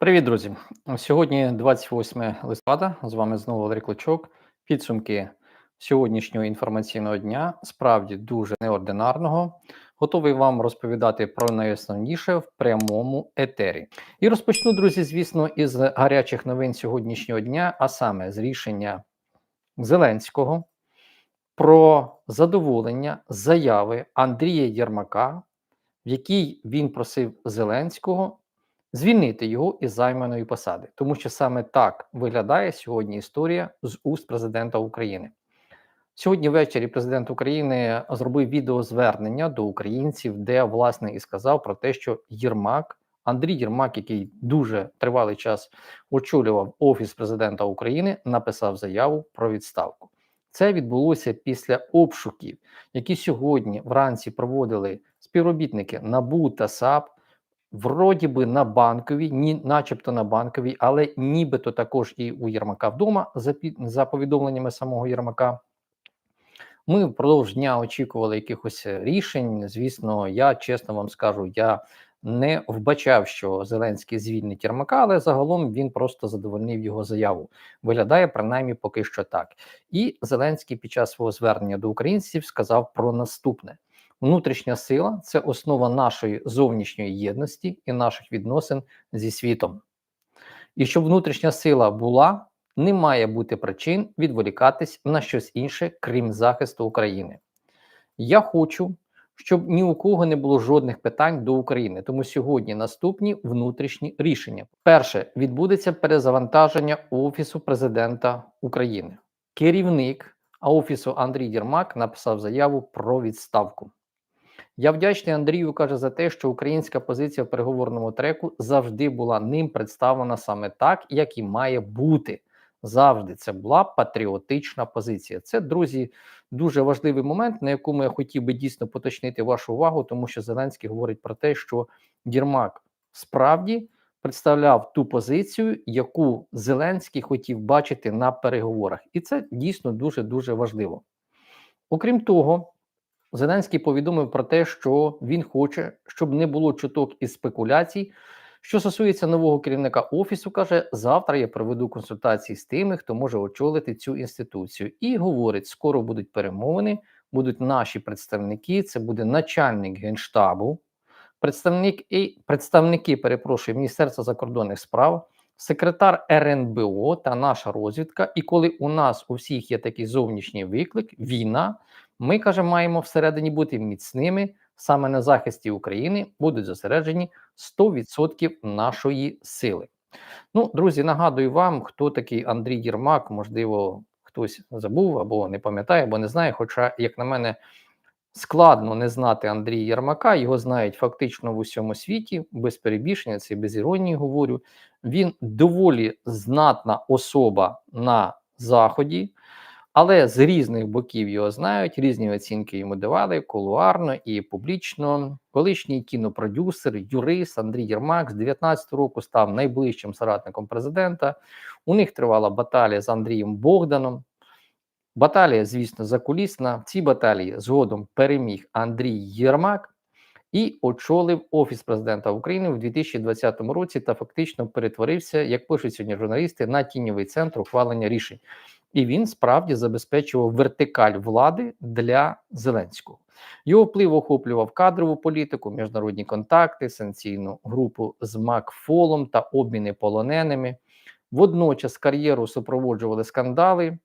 Привіт, друзі! Сьогодні 28 листопада. З вами знову Валерій Клочок. Підсумки сьогоднішнього інформаційного дня справді дуже неординарного. Готовий вам розповідати про найосновніше в прямому етері. І розпочну, друзі, звісно, із гарячих новин сьогоднішнього дня, а саме з рішення Зеленського про задоволення заяви Андрія Єрмака, в якій він просив Зеленського звільнити його із займаної посади, тому що саме так виглядає сьогодні історія з уст президента України. Сьогодні ввечері президент України зробив відеозвернення до українців, де власне і сказав про те, що Єрмак, Андрій Єрмак, який дуже тривалий час очолював офіс президента України, написав заяву про відставку. Це відбулося після обшуків, які сьогодні вранці проводили співробітники НАБУ та САП вроді би на банковій, ні, начебто на банковій, але нібито також і у Єрмака вдома, за за повідомленнями самого Єрмака. Ми впродовж дня очікували якихось рішень. Звісно, я чесно вам скажу, я не вбачав, що Зеленський звільнить Єрмака, але загалом він просто задовольнив його заяву. Виглядає принаймні поки що так. І Зеленський під час свого звернення до українців сказав про наступне: Внутрішня сила це основа нашої зовнішньої єдності і наших відносин зі світом. І щоб внутрішня сила була, не має бути причин відволікатись на щось інше, крім захисту України. Я хочу, щоб ні у кого не було жодних питань до України. Тому сьогодні наступні внутрішні рішення. Перше відбудеться перезавантаження Офісу президента України. Керівник Офісу Андрій Єрмак написав заяву про відставку. Я вдячний Андрію каже за те, що українська позиція в переговорному треку завжди була ним представлена саме так, як і має бути. Завжди це була патріотична позиція. Це, друзі, дуже важливий момент, на якому я хотів би дійсно поточнити вашу увагу, тому що Зеленський говорить про те, що Єрмак справді представляв ту позицію, яку Зеленський хотів бачити на переговорах, і це дійсно дуже дуже важливо. Окрім того. Зеленський повідомив про те, що він хоче, щоб не було чуток і спекуляцій. Що стосується нового керівника офісу, каже, завтра я проведу консультації з тими, хто може очолити цю інституцію. І говорить, скоро будуть перемовини, будуть наші представники. Це буде начальник генштабу, представник і представники, перепрошую, Міністерства закордонних справ, секретар РНБО та наша розвідка. І коли у нас у всіх є такий зовнішній виклик, війна. Ми каже, маємо всередині бути міцними. Саме на захисті України будуть зосереджені 100% нашої сили. Ну, друзі, нагадую вам, хто такий Андрій Єрмак, можливо, хтось забув або не пам'ятає, або не знає. Хоча, як на мене, складно не знати Андрія Єрмака, його знають фактично в усьому світі, без перебільшення, це без іронії говорю. Він доволі знатна особа на Заході. Але з різних боків його знають, різні оцінки йому давали кулуарно і публічно. Колишній кінопродюсер, юрист Андрій Єрмак з 19 року став найближчим соратником президента. У них тривала баталія з Андрієм Богданом. Баталія, звісно, закулісна. В цій баталії згодом переміг Андрій Єрмак і очолив Офіс президента України в 2020 році та фактично перетворився, як пишуть сьогодні журналісти, на тіньовий центр ухвалення рішень і він справді забезпечував вертикаль влади для Зеленського. Його вплив охоплював кадрову політику, міжнародні контакти, санкційну групу з Макфолом та обміни полоненими. Водночас кар'єру супроводжували скандали.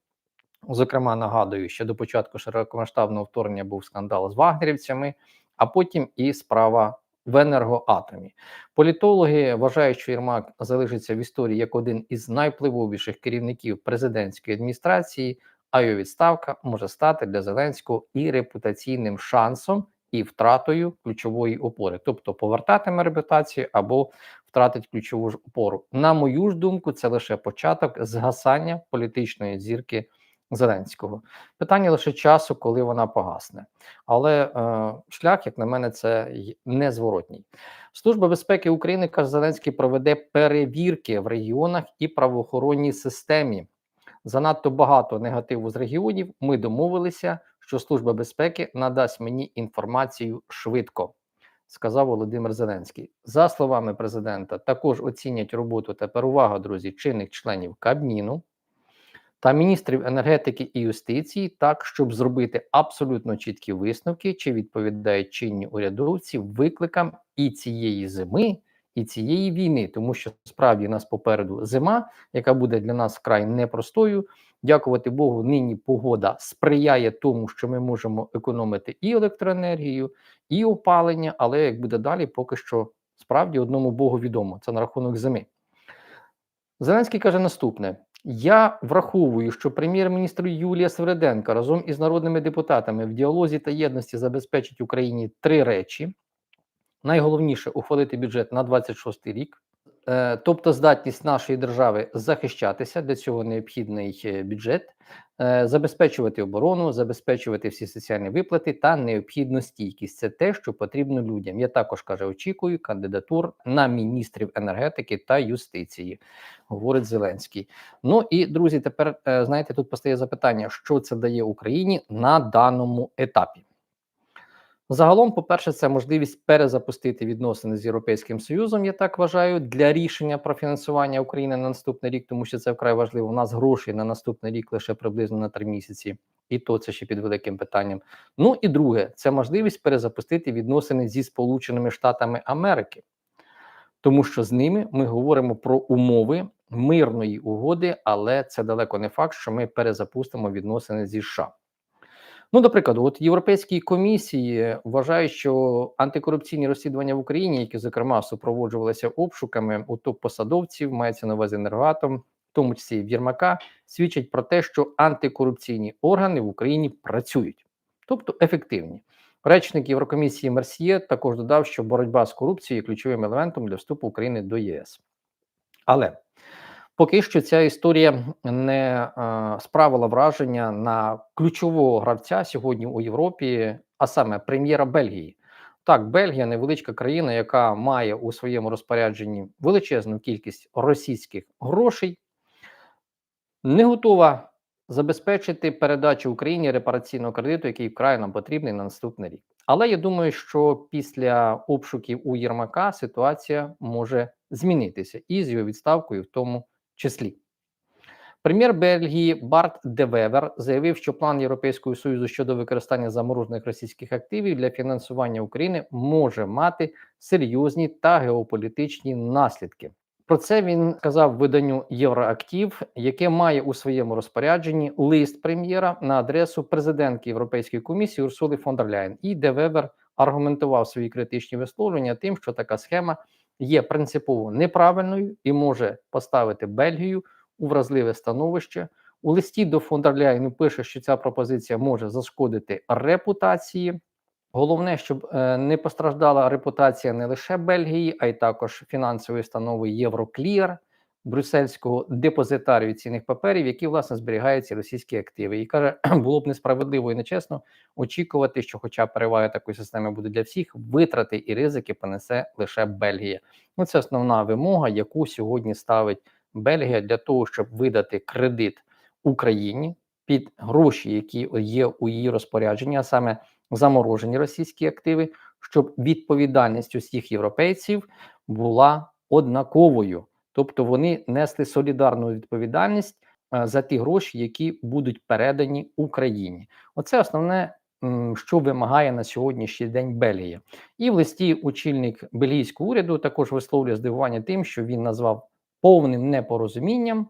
Зокрема, нагадую, що до початку широкомасштабного вторгнення був скандал з вагнерівцями, а потім і справа в енергоатомі. Політологи вважають, що Єрмак залишиться в історії як один із найвпливовіших керівників президентської адміністрації, а його відставка може стати для Зеленського і репутаційним шансом. І втратою ключової опори, тобто повертатиме репутацію або втратить ключову ж опору. На мою ж думку, це лише початок згасання політичної зірки Зеленського. Питання лише часу, коли вона погасне. Але е, шлях, як на мене, це незворотній. Служба безпеки України каже, Зеленський проведе перевірки в регіонах і правоохоронній системі. Занадто багато негативу з регіонів. Ми домовилися, що служба безпеки надасть мені інформацію швидко. сказав Володимир Зеленський. За словами президента, також оцінять роботу тепер увага, друзі, чинних членів Кабміну та міністрів енергетики і юстиції, так щоб зробити абсолютно чіткі висновки, чи відповідають чинні урядовці викликам і цієї зими, і цієї війни, тому що справді нас попереду зима, яка буде для нас вкрай непростою. Дякувати Богу, нині погода сприяє тому, що ми можемо економити і електроенергію, і опалення. Але як буде далі, поки що справді одному Богу відомо. Це на рахунок зими. Зеленський каже наступне: я враховую, що прем'єр-міністр Юлія Свереденка разом із народними депутатами в діалозі та єдності забезпечить Україні три речі. Найголовніше ухвалити бюджет на 26 рік, е, тобто здатність нашої держави захищатися. Для цього необхідний е, бюджет, забезпечувати оборону, забезпечувати всі соціальні виплати та необхідну стійкість. Це те, що потрібно людям. Я також каже, очікую кандидатур на міністрів енергетики та юстиції, говорить Зеленський. Ну і друзі, тепер е, знаєте, тут постає запитання, що це дає Україні на даному етапі. Загалом, по-перше, це можливість перезапустити відносини з Європейським Союзом, я так вважаю, для рішення про фінансування України на наступний рік, тому що це вкрай важливо. У нас грошей на наступний рік лише приблизно на три місяці, і то це ще під великим питанням. Ну і друге, це можливість перезапустити відносини зі Сполученими Штатами Америки, тому що з ними ми говоримо про умови мирної угоди, але це далеко не факт, що ми перезапустимо відносини зі США. Ну, до прикладу, от європейські комісії вважають, що антикорупційні розслідування в Україні, які зокрема супроводжувалися обшуками у топ-посадовців, мається на увазі енергоатом, в тому числі в Єрмака, свідчать про те, що антикорупційні органи в Україні працюють, тобто ефективні. Речник Єврокомісії Мерсьє також додав, що боротьба з корупцією є ключовим елементом для вступу України до ЄС. Але Поки що ця історія не е, справила враження на ключового гравця сьогодні у Європі, а саме прем'єра Бельгії. Так, Бельгія невеличка країна, яка має у своєму розпорядженні величезну кількість російських грошей, не готова забезпечити передачу Україні репараційного кредиту, який вкрай нам потрібний на наступний рік. Але я думаю, що після обшуків у Єрмака ситуація може змінитися і з його відставкою в тому числі. Прем'єр Бельгії Барт Девевер заявив, що план Європейського союзу щодо використання заморожених російських активів для фінансування України може мати серйозні та геополітичні наслідки. Про це він сказав виданню Євроактив, яке має у своєму розпорядженні лист прем'єра на адресу президентки Європейської комісії Урсули фон дер Ляєн. І Девевер аргументував свої критичні висловлення тим, що така схема є принципово неправильною і може поставити Бельгію у вразливе становище. У листі до фон пише, що ця пропозиція може зашкодити репутації. Головне, щоб е, не постраждала репутація не лише Бельгії, а й також фінансової установи Євроклір, брюссельського депозитарію цінних паперів, які власне зберігають ці російські активи. І каже, було б несправедливо і нечесно очікувати, що, хоча переваги такої системи буде для всіх, витрати і ризики понесе лише Бельгія. Ну це основна вимога, яку сьогодні ставить Бельгія для того, щоб видати кредит Україні під гроші, які є у її розпорядженні, а саме заморожені російські активи, щоб відповідальність усіх європейців була однаковою, тобто вони несли солідарну відповідальність е, за ті гроші, які будуть передані Україні. Оце основне. Що вимагає на сьогоднішній день Бельгія, і в листі очільник бельгійського уряду також висловлює здивування тим, що він назвав повним непорозумінням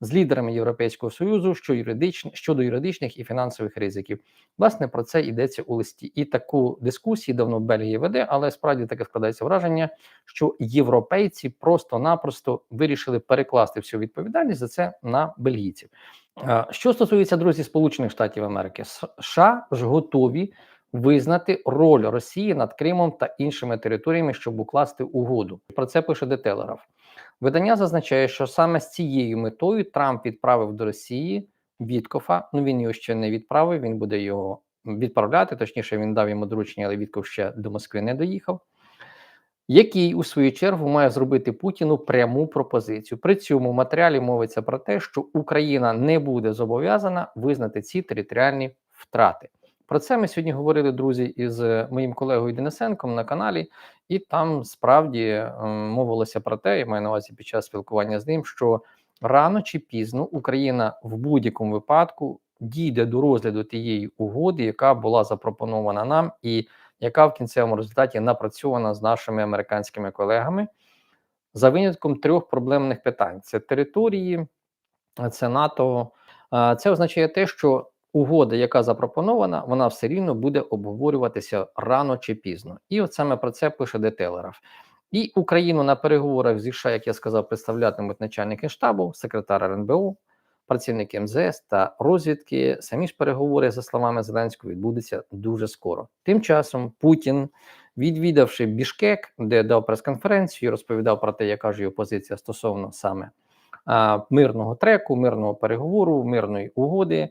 з лідерами Європейського союзу що юридичні щодо юридичних і фінансових ризиків. Власне про це йдеться у листі, і таку дискусію давно Бельгія веде, але справді таке складається враження, що європейці просто-напросто вирішили перекласти всю відповідальність за це на бельгійців. Що стосується друзі Сполучених Штатів Америки, США ж готові визнати роль Росії над Кримом та іншими територіями, щоб укласти угоду. Про це пише Детелеров. Видання зазначає, що саме з цією метою Трамп відправив до Росії Віткофа. Ну він його ще не відправив. Він буде його відправляти. Точніше, він дав йому доручення, але Вітков ще до Москви не доїхав. Який у свою чергу має зробити Путіну пряму пропозицію. При цьому матеріалі мовиться про те, що Україна не буде зобов'язана визнати ці територіальні втрати. Про це ми сьогодні говорили, друзі, із моїм колегою Денисенком на каналі, і там справді мовилося про те, я маю на увазі під час спілкування з ним, що рано чи пізно Україна в будь-якому випадку дійде до розгляду тієї угоди, яка була запропонована нам, і яка в кінцевому результаті напрацьована з нашими американськими колегами за винятком трьох проблемних питань: це території, це НАТО. Це означає те, що угода, яка запропонована, вона все рівно буде обговорюватися рано чи пізно. І от саме про це пише Детелеров. І Україну на переговорах зі США, як я сказав, представлятимуть начальники штабу, секретар РНБО, працівники МЗС та розвідки. Самі ж переговори, за словами Зеленського, відбудуться дуже скоро. Тим часом Путін, відвідавши Бішкек, де дав прес-конференцію, розповідав про те, яка ж його позиція стосовно саме а, мирного треку, мирного переговору, мирної угоди,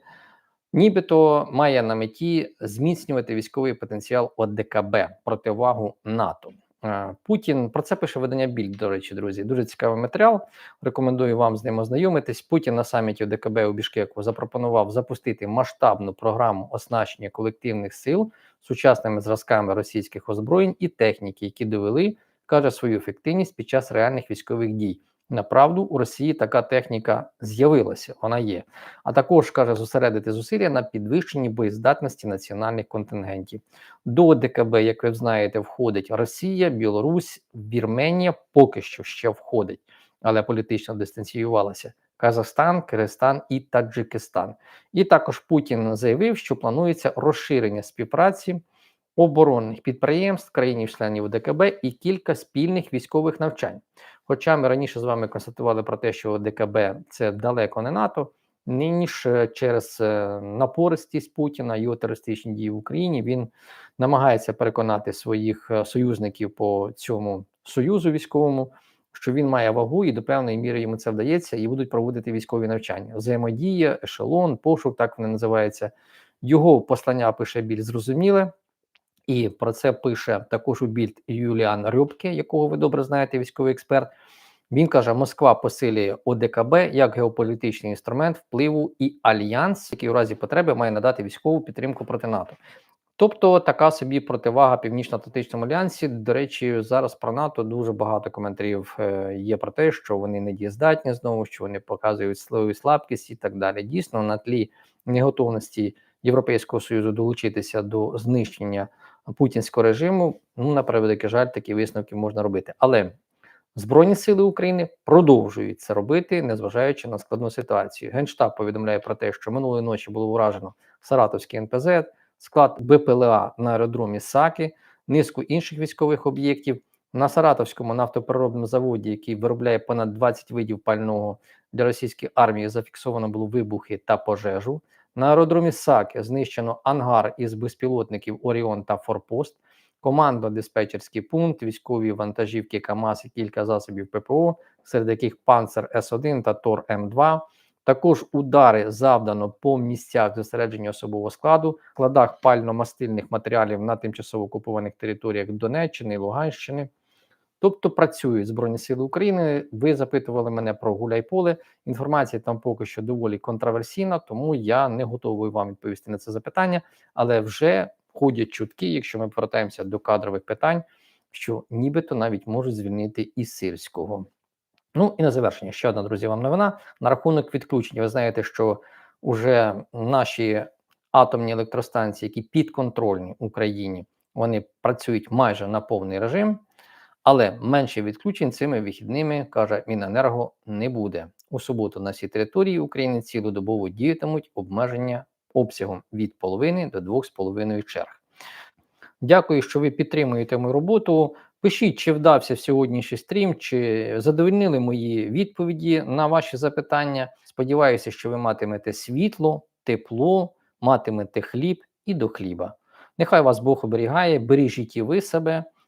нібито має на меті зміцнювати військовий потенціал ОДКБ противагу НАТО. Е, Путін про це пише видання Більд. До речі, друзі. Дуже цікавий матеріал. Рекомендую вам з ним ознайомитись. Путін на саміті ОДКБ у Бішкеку запропонував запустити масштабну програму оснащення колективних сил сучасними зразками російських озброєнь і техніки, які довели, каже, свою ефективність під час реальних військових дій. Направду у Росії така техніка з'явилася, вона є. А також каже зосередити зусилля на підвищенні боєздатності національних контингентів. До ДКБ, як ви знаєте, входить Росія, Білорусь, Вірменія поки що ще входить, але політично дистанціювалася. Казахстан, Киргизстан і Таджикистан. І також Путін заявив, що планується розширення співпраці оборонних підприємств, країн-членів ДКБ і кілька спільних військових навчань. Хоча ми раніше з вами констатували про те, що ДКБ це далеко не НАТО, нині ж е, через е, напористість Путіна його терористичні дії в Україні він намагається переконати своїх е, союзників по цьому союзу військовому, що він має вагу, і до певної міри йому це вдається, і будуть проводити військові навчання. Взаємодія, ешелон, пошук, так вони називаються. Його послання пише більш зрозуміле. І про це пише також у більд Юліан Рюбке, якого ви добре знаєте, військовий експерт. Він каже, Москва посилює ОДКБ як геополітичний інструмент впливу і альянс, який у разі потреби має надати військову підтримку проти НАТО. Тобто така собі противага північно-атлантичному альянсі. До речі, зараз про НАТО дуже багато коментарів е, є про те, що вони не дієздатні знову, що вони показують свою слабкість і так далі. Дійсно, на тлі неготовності Європейського союзу долучитися до знищення путінського режиму. Ну на превеликий жаль, такі висновки можна робити. Але Збройні сили України продовжують це робити, незважаючи на складну ситуацію. Генштаб повідомляє про те, що минулої ночі було вражено Саратовський НПЗ, склад БПЛА на аеродромі Саки, низку інших військових об'єктів. На Саратовському нафтопереробному заводі, який виробляє понад 20 видів пального для російської армії, зафіксовано було вибухи та пожежу. На аеродромі Саки знищено ангар із безпілотників Оріон та Форпост, командно-диспетчерський пункт, військові вантажівки КАМАЗ і кілька засобів ППО, серед яких Панцер С1 та Тор М2. Також удари завдано по місцях зосередження особового складу, складах пально-мастильних матеріалів на тимчасово окупованих територіях Донеччини і Луганщини. Тобто працюють Збройні Сили України. Ви запитували мене про Гуляйполе. Інформація там поки що доволі контроверсійна, тому я не готовий вам відповісти на це запитання, але вже ходять чутки, якщо ми повертаємося до кадрових питань, що нібито навіть можуть звільнити і сирського. Ну і на завершення ще одна друзі, вам новина на рахунок відключення. Ви знаєте, що вже наші атомні електростанції, які підконтрольні Україні, вони працюють майже на повний режим. Але менше відключень цими вихідними, каже Міненерго, не буде. У суботу на всій території України цілодобово діятимуть обмеження обсягом від половини до двох з половиною черг. Дякую, що ви підтримуєте мою роботу. Пишіть, чи вдався сьогоднішній стрім, чи задовольнили мої відповіді на ваші запитання. Сподіваюся, що ви матимете світло, тепло, матимете хліб і до хліба. Нехай вас Бог оберігає, бережіть і ви себе.